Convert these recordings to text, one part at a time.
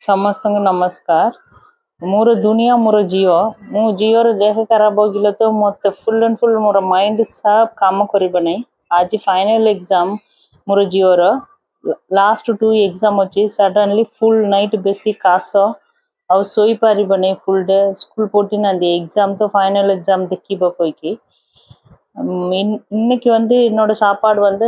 ସମସ୍ତଙ୍କୁ ନମସ୍କାର ମୋର ଦୁନିଆ ମୋର ଝିଅ ମୁଁ ଝିଅର ଦେହ ଖରାପ ହୋଇଗଲେ ତ ମୋତେ ଫୁଲ୍ ଆଣ୍ଡ ଫୁଲ୍ ମୋର ମାଇଣ୍ଡ ସାଫ୍ କାମ କରିବ ନାହିଁ ଆଜି ଫାଇନାଲ୍ ଏକ୍ଜାମ୍ ମୋର ଝିଅର ଲାଷ୍ଟ ଟୁ ଏକ୍ଜାମ୍ ଅଛି ସଡନ୍ଲି ଫୁଲ୍ ନାଇଟ୍ ବେଶୀ କାଶ ଆଉ ଶୋଇପାରିବନି ଫୁଲ୍ ଡେ ସ୍କୁଲ୍ ପଠାଇନାହାନ୍ତି ଏକ୍ଜାମ୍ ତ ଫାଇନାଲ୍ ଏକ୍ଜାମ୍ ଦେଖିବ କହିକି இன் இன்னைக்கு வந்து என்னோட சாப்பாடு வந்து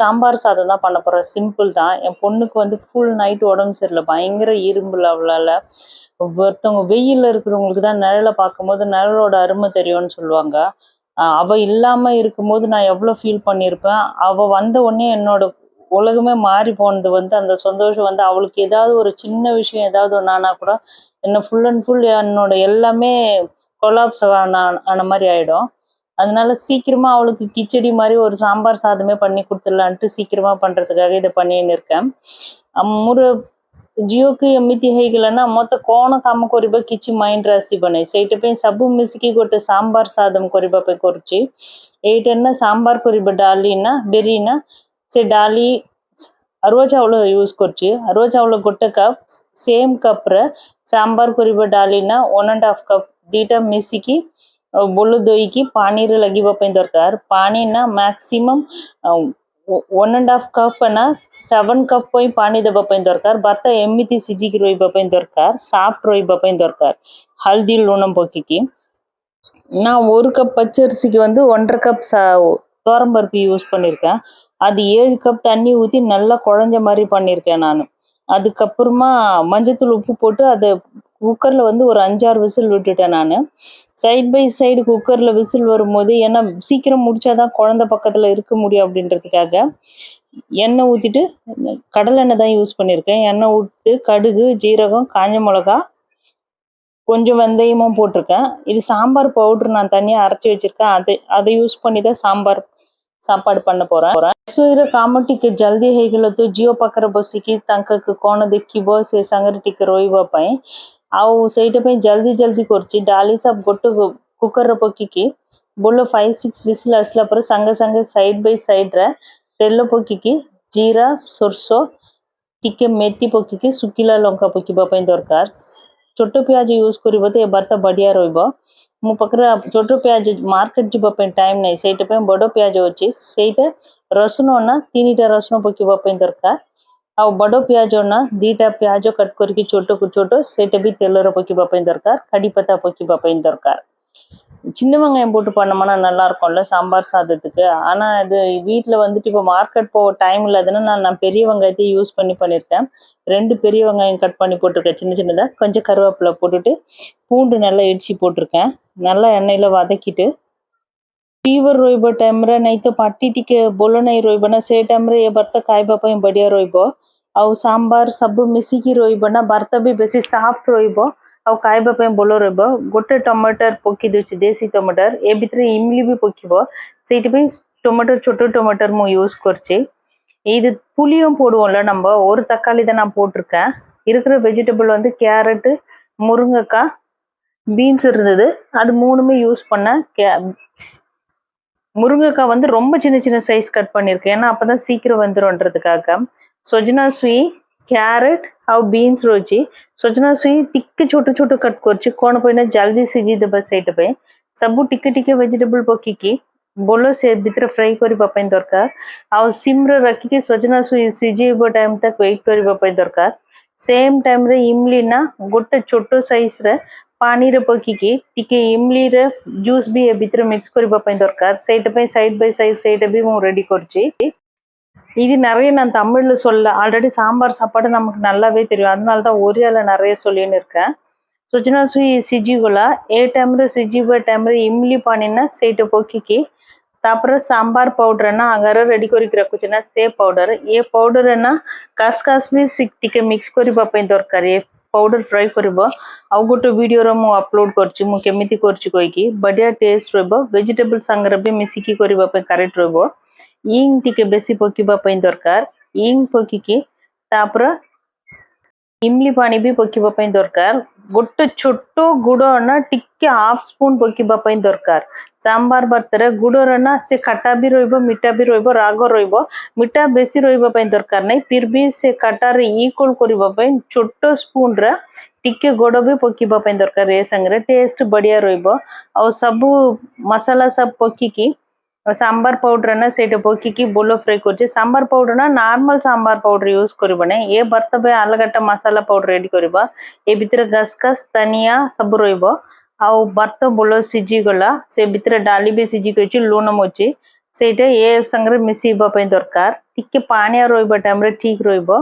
சாம்பார் சாதம் தான் பண்ண போகிறேன் சிம்பிள் தான். என் பொண்ணுக்கு வந்து ஃபுல் நைட் உடம்பு சரியில்லை. பயங்கர இரும்புல அவளால். ஒருத்தவங்க வெயிலில் இருக்கிறவங்களுக்கு தான் நிழலை பார்க்கும்போது நிழலோட அருமை தெரியும்னு சொல்லுவாங்க. அவள் அவ இல்லாமல் இருக்கும்போது நான் எவ்வளோ ஃபீல் பண்ணியிருப்பேன். அவ வந்த உடனே என்னோட உலகமே மாறி போனது வந்து அந்த சந்தோஷம் வந்து அவளுக்கு ஏதாவது ஒரு சின்ன விஷயம் ஏதாவது ஒன்றானா கூட என்ன ஃபுல் அண்ட் ஃபுல் என்னோட எல்லாமே கொலாப்ஸ் ஆன ஆன மாதிரி ஆயிடும். அதனால சீக்கிரமா அவளுக்கு கிச்சடி மாதிரி ஒரு சாம்பார் சாதமே பண்ணி கொடுத்துடலான்ட்டு சீக்கிரமா பண்றதுக்காக இதை பண்ணின்னு இருக்கேன் ଆମର ଝିଅକୁ ଏମିତି ହେଇଗଲା ନା ମୋତେ କ'ଣ କାମ କରିବା କିଛି ମାଇଣ୍ଡରେ ଆସିବନି ସେଇଥିପାଇଁ ସବୁ ମିଶିକି ଗୋଟେ ସାମ୍ବାର ସାଦମ କରିବା ପାଇଁ କରୁଛି ଏଇଟା ନା ସାମ୍ବାର କରିବା ଡାଲି ନା ବିରି ନା ସେ ଡାଲି ଅରୁଆ ଚାଉଳ ୟୁଜ୍ କରୁଛି ଅରୁଆ ଚାଉଳ ଗୋଟେ କପ୍ ସେମ୍ କପ୍ରେ ସାମ୍ବାର କରିବା ଡାଲି ନା ୱାନ୍ ଆଣ୍ଡ ହାଫ୍ କପ୍ ଦୁଇଟା ମିଶିକି ଆଉ ବୋଲ ଧୋଇକି ପାଣିରେ ଲାଗିବା ପାଇଁ ଦରକାର ପାଣି ନା maximum one and half cup ନା ସେଭେନ୍ କପ୍ ପାଇଁ ପାଣି ଦେବା ପାଇଁ ଦରକାର ଭାତ ଏମିତି ସିଝିକି ରହିବା ପାଇଁ ଦରକାର ସାଫ୍ଟ ରହିବା ପାଇଁ ଦରକାର ହଳଦୀ ଲୁଣ ପକେଇକି நான் ஒரு கப் பச்சரிசிக்கு வந்து ஒன்றரை கப் ச துவரம்பருப்பு யூஸ் பண்ணியிருக்கேன் அது ஏழு கப் தண்ணி ஊற்றி நல்லா குழஞ்ச மாதிரி பண்ணியிருக்கேன் நான் அதுக்கப்புறமா மஞ்சத்தூள் உப்பு போட்டு அதை குக்கரில் வந்து ஒரு அஞ்சாறு விசில் விட்டுட்டேன் நான். சைட் பை சைடு குக்கரில் விசில் வரும்போது ஏன்னா சீக்கிரம் முடித்தா தான் குழந்தை பக்கத்தில் இருக்க முடியும் அப்படின்றதுக்காக எண்ணெய் ஊற்றிட்டு கடலெண்ணெய் தான் யூஸ் பண்ணியிருக்கேன். எண்ணெய் ஊற்று கடுகு ஜீரகம் காஞ்ச மிளகா கொஞ்சம் வெந்தயமும் போட்டிருக்கேன். இது சாம்பார் பவுட்ரு நான் தனியாக அரைச்சி வச்சுருக்கேன். அதை அதை யூஸ் பண்ணி தான் சாம்பார் சாப்பாடு பண்ண போகிறேன் ಸೊ ಇರೋ ஜல்தி ಜಲ್ದಿ ஜியோ ಜಿಯೋ ಪಕ್ಕರ தங்கக்கு ತಂಕಕ್ಕೆ ಕೋಣದಕ್ಕೆ ಬಸ್ ಸಂಗರಟಿಕೆ ರೋಯ್ವ ಪೈ ଆଉ ସେଇଟା ପାଇଁ ଜଲ୍ଦି ଜଲ୍ଦି କରୁଛି ଡାଲି ସବ ଗୋଟେ କୁକର୍ରେ ପକେଇକି ବୋଲ ଫାଇଭ୍ ସିକ୍ସ ବିସିଲ୍ ଆସିଲା ପରେ ସାଙ୍ଗେ ସାଙ୍ଗେ ସାଇଡ୍ ବାଇ ସାଇଡ୍ରେ ତେଲ ପକେଇକି ଜିରା ସୋରିଷ ଟିକେ ମେଥି ପକେଇକି ଶୁଖିଲା ଲଙ୍କା ପକେଇବା ପାଇଁ ଦରକାର ଛୋଟ ପିଆଜ ୟୁଜ୍ କରିବ ତ ଏ ଭାତ ବଢ଼ିଆ ରହିବ ମୋ ପାଖରେ ଛୋଟ ପିଆଜ ମାର୍କେଟ ଯିବା ପାଇଁ ଟାଇମ୍ ନାହିଁ ସେଇଟା ପାଇଁ ବଡ଼ ପିଆଜ ଅଛି ସେଇଟା ରସୁଣ ନା ତିନିଟା ରସୁଣ ପକେଇବା ପାଇଁ ଦରକାର ଆଉ ବଡ଼ ପିଆଜ ନା ଦୁଇଟା ପିଆଜ କଟ୍ କରିକି ଛୋଟକୁ ଛୋଟ ସେଇଟା ବି ତେଲରେ ପକେଇବା ପାଇଁ ଦରକାର கடி பத்தா பக்கிப்பா பையன் தரக்கார் சின்ன வெங்காயம் போட்டு பண்ணோம்னா நல்லா இருக்கும்ல சாம்பார் சாதத்துக்கு ஆனால் இது வீட்டில் வந்துட்டு இப்போ மார்க்கெட் போக டைம் இல்லாததுன்னா நான் நான் பெரிய வெங்காயத்தை யூஸ் பண்ணி பண்ணியிருக்கேன் ரெண்டு பெரிய வெங்காயம் கட் பண்ணி போட்டிருக்கேன் சின்ன சின்னதாக கொஞ்சம் கருவேப்பிலை போட்டுட்டு பூண்டு நல்லா இடிச்சு போட்டிருக்கேன் நல்லா எண்ணெயில் வதக்கிட்டு ଫିଭର ରହିବ ଟାଇମ୍ରେ ନାଇଁ ତ ପାଟି ଟିକେ ଭଲ ନାଇଁ ରହିବ ନା ସେ ଟାଇମ୍ରେ ଏ ଭାତ ଖାଇବା ପାଇଁ ବଢ଼ିଆ ରହିବ ଆଉ ସାମ୍ବାର ସବୁ ମିଶିକି ରହିବ ନା ଭାତ ବି ବେଶୀ ସଫ୍ଟ ରହିବ ଆଉ ଖାଇବା ପାଇଁ ଭଲ ରହିବ ଗୋଟେ ଟମାଟର ପକେଇ ଦେଉଛି ଦେଶୀ ଟମାଟର ଏ ଭିତରେ ଇମଲି ବି ପକିବ ସେଇଥିପାଇଁ டொமேட்டோ சொட்டு டொமேட்டோ ମୁଁ யூஸ் କରିଛି இது புளியும் போடுவோம்ல நம்ம ஒரு தக்காளி தான் நான் போட்டிருக்கேன் இருக்கிற வெஜிடபிள் வந்து கேரட்டு முருங்கைக்காய் பீன்ஸ் இருந்தது அது மூணுமே யூஸ் பண்ணேன் கே முருங்கைக்காய் வந்து ரொம்ப சின்ன சின்ன சைஸ் கட் பண்ணியிருக்கேன் ஏன்னா அப்போ தான் சீக்கிரம் வந்துரும்ன்றதுக்காக ସଜନା ଛୁଇଁ କ୍ୟାରେଟ୍ ଆଉ ବିନ୍ସ ରହିଛି ସଜନା ଛୁଇଁ ଟିକେ ଛୋଟ ଛୋଟ କଟ୍ କରିଛି କ'ଣ ପାଇଁ ନା ଜଲ୍ଦି ସିଝିଦେବା ସେଇଟା ପାଇଁ ସବୁ ଟିକେ ଟିକେ ଭେଜିଟେବୁଲ୍ ପକେଇକି ଭଲ ସେ ଭିତରେ ଫ୍ରାଏ କରିବା ପାଇଁ ଦରକାର ଆଉ ସିମ୍ରେ ରଖିକି ସଜନା ଛୁଇଁ ସିଝେଇବା ଟାଇମ୍ ତାକୁ ୱେଟ୍ କରିବା ପାଇଁ ଦରକାର ସେମ୍ ଟାଇମ୍ରେ ଇମଲି ନା ଗୋଟେ ଛୋଟ ସାଇଜ୍ରେ ପାଣିରେ ପକେଇକି ଟିକେ ଇମଲିରେ ଜୁସ୍ ବି ଏ ଭିତରେ ମିକ୍ସ କରିବା ପାଇଁ ଦରକାର ସେଇଟା ପାଇଁ ସାଇଡ୍ ବାଇ ସାଇଡ୍ ସେଇଟା ବି ମୁଁ ரெடி କରିଛି இது நிறைய நான் தமிழ்ல சொல்ல ஆல்ரெடி சாம்பார் சாப்பாடு நமக்கு நல்லாவே தெரியும் அதனால தான் ஒரியால நிறைய சொல்லின்னு இருக்கேன் ସଜନା ଛୁଇଁ ସିଝିଗଲା ଏ ଟାଇମ୍ରେ ସିଝିବା ଟାଇମ୍ରେ ଇମଲି ପାଣି ନା ସେଇଟା ପକେଇକି ତାପରେ ସାମ୍ବାର ପାଉଡର ନା ଆଗରେ ରେଡି କରିକି ରଖୁଛି ନା ସେ ପାଉଡର ଏ ପାଉଡର ନା କାଶ କାଶ ବି ସି- ଟିକେ ମିକ୍ସ କରିବା ପାଇଁ ଦରକାର ଏ ପାଉଡର ଫ୍ରାଏ କରିବ ଆଉ ଗୋଟେ ଭିଡ଼ିଓର ମୁଁ ଅପଲୋଡ କରିଛି ମୁଁ କେମିତି କରିଛି କହିକି ବଢିଆ ଟେଷ୍ଟ ରହିବ ଭେଜିଟେବଲ ସାଙ୍ଗରେ ବି ମିଶିକି କରିବା ପାଇଁ କରେକ୍ଟ ରହିବ ଇଙ୍ଗ ଟିକେ ବେଶୀ ପକେଇବା ପାଇଁ ଦରକାର ଇଙ୍ଗ ପକେଇକି ତାପରେ ଇମଲି ପାଣି ବି ପକେଇବା ପାଇଁ ଦରକାର ಗುಟ್ಟು ಚುಟ್ಟು ಗುಡೋಣ ಟಿಕ್ಕಿ ಹಾಫ್ ಸ್ಪೂನ್ ಬೊಕ್ಕಿ ಬಪೈನ್ ದೊರಕಾರ ಸಾಂಬಾರ್ ಬರ್ತಾರೆ ಗುಡೋರನ್ನ সে কাটা বি রইব মিঠা বি রইব রাগ রইব মিঠা বেশি রইব পাই দরকার নাই ফির বি সে কাটার ইকুয়াল করিব পাই ছোট স্পুন র টিকে গোড় বি পকিবা পাই দরকার এ সাংরে টেস্ট বড়িয়া রইব আও সব মশলা সব পকিকি ପକେଇକି ସାମ୍ବାର ପାଉଡର ନା ସେଇଟା ପକେଇକି ବୋଲ ಫ್ರೈ କରୁଛେ ସାମ୍ବାର ପାଉଡର ନା ନର୍ମାଲ ସାମ୍ବାର ପାଉଡର ୟୁଜ୍ କରିବ ନାହିଁ ଏ ବର୍ତ୍ତ ପାଇଁ ଅଲଗାଟା ମସଲା ପାଉଡର ରେଡି କରିବା ଏ ଭିତରେ ଗସଗସ ଧନିଆ ସବୁ ରହିବ ଆଉ ବର୍ତ୍ତ ବୋଲ ସିଝିଗଲା ସେ ଭିତରେ ଡାଲି ବି ସିଝିକି ଅଛି ଲୁଣ ଅଛି ସେଇଟା ଏ ସାଙ୍ଗରେ ମିଶେଇବା ପାଇଁ ଦରକାର ଟିକେ ପାଣିଆ ରହିବା ଟାଇମ୍ରେ ଠିକ୍ ରହିବ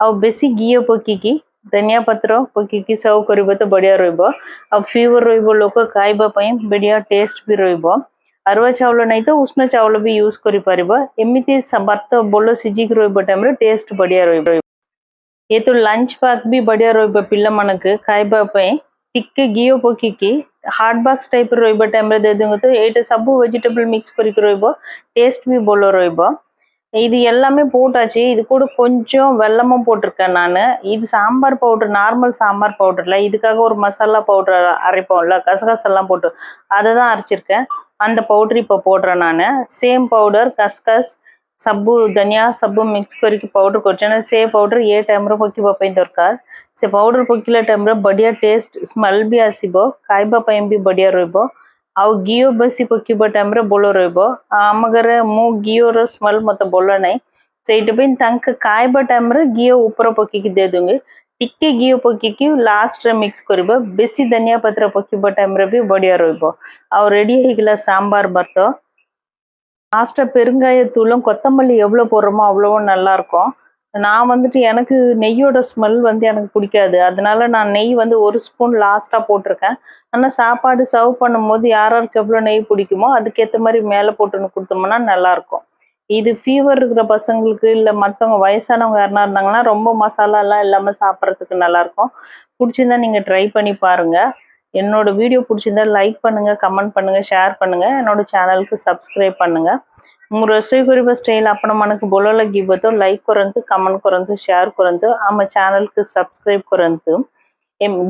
ଆଉ ବେଶୀ ଘିଅ ପକେଇକି ଧନିଆ ପତ୍ର ପକେଇକି ସର୍ଭ କରିବ ତ ବଢ଼ିଆ ରହିବ ଆଉ ଫିଭର ରହିବ ଲୋକ ଖାଇବା ପାଇଁ ବଢ଼ିଆ ଟେଷ୍ଟ ବି ରହିବ ଅରୁଆ ଚାଉଳ ନାହିଁ ତ ଉଷ୍ଣ ଚାଉଳ ବି ୟୁଜ୍ କରିପାରିବ ଏମିତି ଭାତ ଭଲ ସିଝିକି ରହିବ ଟାଇମ୍ରେ ଟେଷ୍ଟ ବଢ଼ିଆ ରହିବ ଏ ତ ଲଞ୍ଚ ପ୍ୟାକ୍ ବି ବଢ଼ିଆ ରହିବ ପିଲାମାନଙ୍କୁ ଖାଇବା ପାଇଁ ଟିକେ ଘିଅ ପକେଇକି ହାର୍ଡ଼ ବକ୍ସ ଟାଇପ୍ର ରହିବ ଟାଇମ୍ରେ ଦେଇଦେବ ତ ଏଇଟା ସବୁ ଭେଜିଟେବଲ୍ ମିକ୍ସ କରିକି ରହିବ ଟେଷ୍ଟ ବି ଭଲ ରହିବ இது எல்லாமே போட்டாச்சு. இது கூட கொஞ்சம் வெள்ளமும் போட்டிருக்கேன் நான். இது சாம்பார் பவுடர் நார்மல் சாம்பார் பவுடர்ல. இதுக்காக ஒரு மசாலா பவுடர் அரைப்போம்ல கசகசெல்லாம் போட்டு அதை தான் அரைச்சிருக்கேன். அந்த பவுடர் இப்போ போடுறேன் நான். சேம் பவுடர் கஸ்கஸ் సబ్బు ధనియా సబ్బు మిక్స్ కొరికి పౌడర్ కొచ్చాను సే పౌడర్ ఏ టైంలో పొక్కి బొప్పైన దొరకాలి సే పౌడర్ పొక్కిల టైంలో బడియా టేస్ట్ స్మెల్ బి ఆసిబో కాయబా పైన బి బడియా రోయిబో ଆଉ ଘିଅ ବେଶୀ ପକେଇବା ଟାଇମ୍ରେ ଭଲ ରହିବ ଆଉ ଆମ ଘରେ ମୁଁ ଘିଅର ସ୍ମେଲ୍ ମୋତେ ଭଲ ନାହିଁ ସେଇଥିପାଇଁ ତାଙ୍କ ଖାଇବା ଟାଇମ୍ରେ ଘିଅ ଉପରେ ପକେଇକି ଦେଇଦେବି ଟିକେ ଘିଅ ପକେଇକି ଲାଷ୍ଟରେ ମିକ୍ସ କରିବା ବେଶୀ ଧନିଆ ପତ୍ର ପକେଇବା ଟାଇମ୍ରେ ବି ବଢ଼ିଆ ରହିବ ଆଉ ରେଡ଼ି ହେଇଗଲା சாம்பார் ଭାତ லாஸ்ட்டாக பெருங்காயத்தூளும் கொத்தமல்லி எவ்வளோ போடுறோமோ அவ்வளோவும் நல்லா இருக்கும் நான் வந்துட்டு எனக்கு நெய்யோட ஸ்மெல் வந்து எனக்கு பிடிக்காது. அதனால நான் நெய் வந்து ஒரு ஸ்பூன் லாஸ்ட்டாக போட்டிருக்கேன். ஆனால் சாப்பாடு சர்வ் பண்ணும்போது யார் யாருக்கு எவ்வளோ நெய் பிடிக்குமோ அதுக்கேற்ற மாதிரி மேலே போட்டுன்னு கொடுத்தோம்னா நல்லாயிருக்கும். இது ஃபீவர் இருக்கிற பசங்களுக்கு இல்லை மற்றவங்க வயசானவங்க யாருனா இருந்தாங்கன்னா ரொம்ப மசாலாலாம் இல்லாமல் சாப்பிட்றதுக்கு நல்லாயிருக்கும். பிடிச்சிருந்தா நீங்கள் ட்ரை பண்ணி பாருங்கள் என்னோடய வீடியோ பிடிச்சிருந்தா லைக் பண்ணுங்கள் கமெண்ட் பண்ணுங்கள் ஷேர் பண்ணுங்கள் என்னோட சேனலுக்கு சப்ஸ்கிரைப் பண்ணுங்கள் ମୁଁ ରୋଷେଇ କରିବା ଷ୍ଟାଇଲ୍ ଆପଣମାନଙ୍କୁ ଭଲ ଲାଗିବ ତ ଲାଇକ୍ କରନ୍ତୁ କମେଣ୍ଟ କରନ୍ତୁ ସେୟାର କରନ୍ତୁ ଆମ ଚ୍ୟାନେଲକୁ ସବସ୍କ୍ରାଇବ୍ କରନ୍ତୁ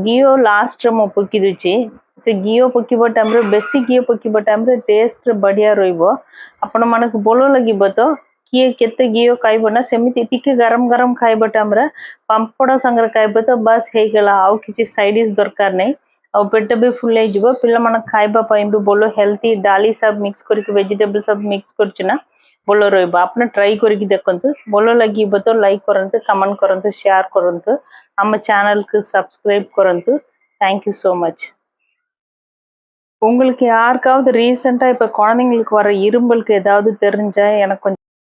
ଘିଅ ଲାଷ୍ଟରେ ମୁଁ ପକେଇ ଦେଉଛି ସେ ଘିଅ ପକେଇବା ଟାଇମ୍ରେ ବେଶୀ ଘିଅ ପକେଇବା ଟାଇମ୍ରେ ଟେଷ୍ଟ ବଢ଼ିଆ ରହିବ ଆପଣମାନଙ୍କୁ ଭଲ ଲାଗିବ ତ କିଏ କେତେ ଘିଅ ଖାଇବ ନା ସେମିତି ଟିକେ ଗରମ ଗରମ ଖାଇବା ଟାଇମ୍ରେ ପାମ୍ପଡ଼ ସାଙ୍ଗରେ ଖାଇବ ତ ବାସ୍ ହେଇଗଲା ଆଉ କିଛି ସାଇଡ଼ିସ୍ ଦରକାର ନାହିଁ ଆଉ ପେଟ ବି ଫୁଲ୍ ହେଇଯିବ ପିଲାମାନଙ୍କ ଖାଇବା ପାଇଁ ବି ଭଲ ହେଲ୍ଦି ଡାଲି ସବୁ ମିକ୍ସ କରିକି ଭେଜିଟେବଲ୍ ସବୁ ମିକ୍ସ କରୁଛି ନା ଭଲ ରହିବ ଆପଣ ଟ୍ରାଇ କରିକି ଦେଖନ୍ତୁ ଭଲ ଲାଗିବ ତ ଲାଇକ୍ କରନ୍ତୁ କମେଣ୍ଟ କରନ୍ତୁ ସେୟାର କରନ୍ତୁ ଆମ ଚ୍ୟାନେଲକୁ சப்ஸ்கிரைப் କରନ୍ତୁ தேங்க் யூ ஸோ மச் உங்களுக்கு யாருக்காவது ரீசெண்டாக இப்போ குழந்தைங்களுக்கு வர இரும்பலுக்கு ஏதாவது தெரிஞ்சா எனக்கு கொஞ்சம்